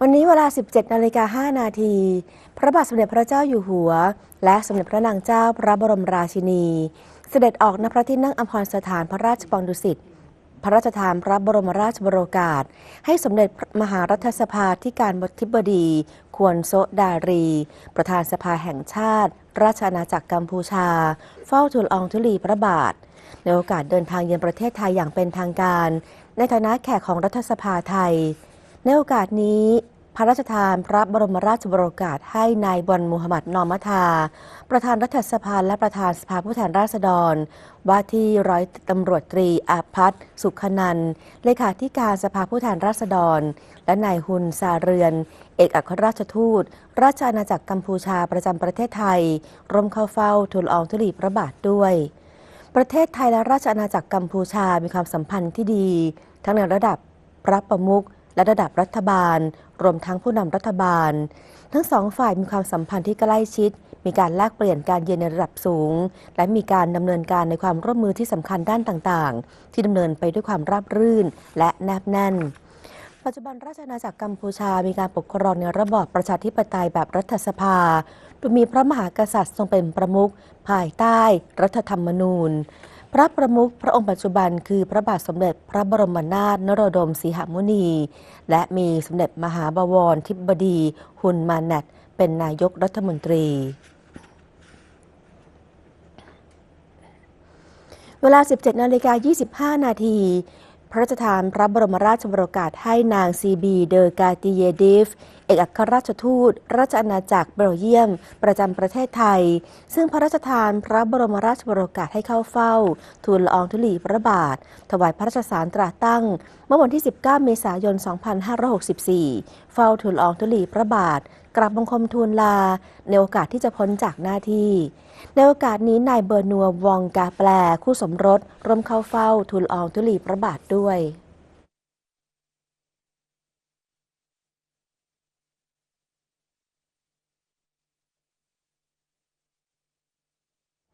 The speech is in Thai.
วันนี้เวลา 17นาฬิกา5นาที พระบาทสมเด็จพระเจ้าอยู่หัว และสมเด็จพระนางเจ้าพระบรมราชินี เสด็จออกณพระที่นั่งอัมพรสถานพระราชวังดุสิตพระราชทานพระบรมราชบรกาสให้สมเด็จมหารัฐสภาที่การบธิบดี ควรโซดารี ประธานสภาแห่งชาติ ราชอาณาจักรกัมพูชา เฝ้าทูลอองธุลีพระบาท ในโอกาสเดินทางเยือนประเทศไทยอย่างเป็นทางการ ในฐานะแขกของรัฐสภาไทย ในโอกาสนี้ พระราชทานพระบรมราชบรกาสให้นายบอนมูฮัมหมัดนอมัทา ประธานรัฐสภาและประธานสภาผู้แทนราษฎร ว่าที่ร้อยตำรวจตรีอาพัฒสุขนันท์เลขาธิการสภาผู้แทนราษฎร และนายฮุนซาเรือน เอกอัครราชทูต ราชอาณาจักรกัมพูชาประจำประเทศไทยร่วมเข้าเฝ้าทูลอองธุลีพระบาทด้วยประเทศไทยและราชอาณาจักรกัมพูชามีความสัมพันธ์ที่ดี ทั้งในระดับพระประมุข และระดับรัฐบาล รวมทั้งผู้นำรัฐบาล ทั้งสองฝ่ายมีความสัมพันธ์ที่ใกล้ชิด มีการแลกเปลี่ยนการเยือนในระดับสูง และมีการดำเนินการในความร่วมมือที่สำคัญด้านต่างๆ ที่ดำเนินไปด้วยความราบรื่นและแนบแน่นปัจจุบันราชอาณาจักรกัมพูชา มีการปกครองในระบอบประชาธิปไตยแบบรัฐสภา โดยมีพระมหากษัตริย์ทรงเป็นประมุขภายใต้รัฐธรรมนูญ พระประมุขพระองค์ปัจจุบันคือพระบาทสมเด็จพระบรมนาถนโรดมสีหมุนี และมีสมเด็จมหาบวรทิบดี หุนมานัตเป็นนายกรัฐมนตรีเวลา 17 นาฬิกา 25 นาที ระราชทานพระบรมราชบโรกาสให้นางซีบีเดอกาติเยดิฟ เอกอัครราชทูต ราชอาณาจักรเบลเยียม ประจำประเทศไทย ซึ่งพระราชทานพระบรมราชบโรกาสให้เข้าเฝ้า ทูลละอองธุลีพระบาท ถวายพระราชสารตราตั้ง เมื่อวันที่ 19 เมษายน 2564 เฝ้าทูลละอองธุลีพระบาท กราบบังคมทูลลา ในโอกาสที่จะพ้นจากหน้าที่ ในโอกาสนี้นายเบอร์นัววองกาแปล คู่สมรสร่วมเข้าเฝ้าทูลอองทุลีพระบาทด้วย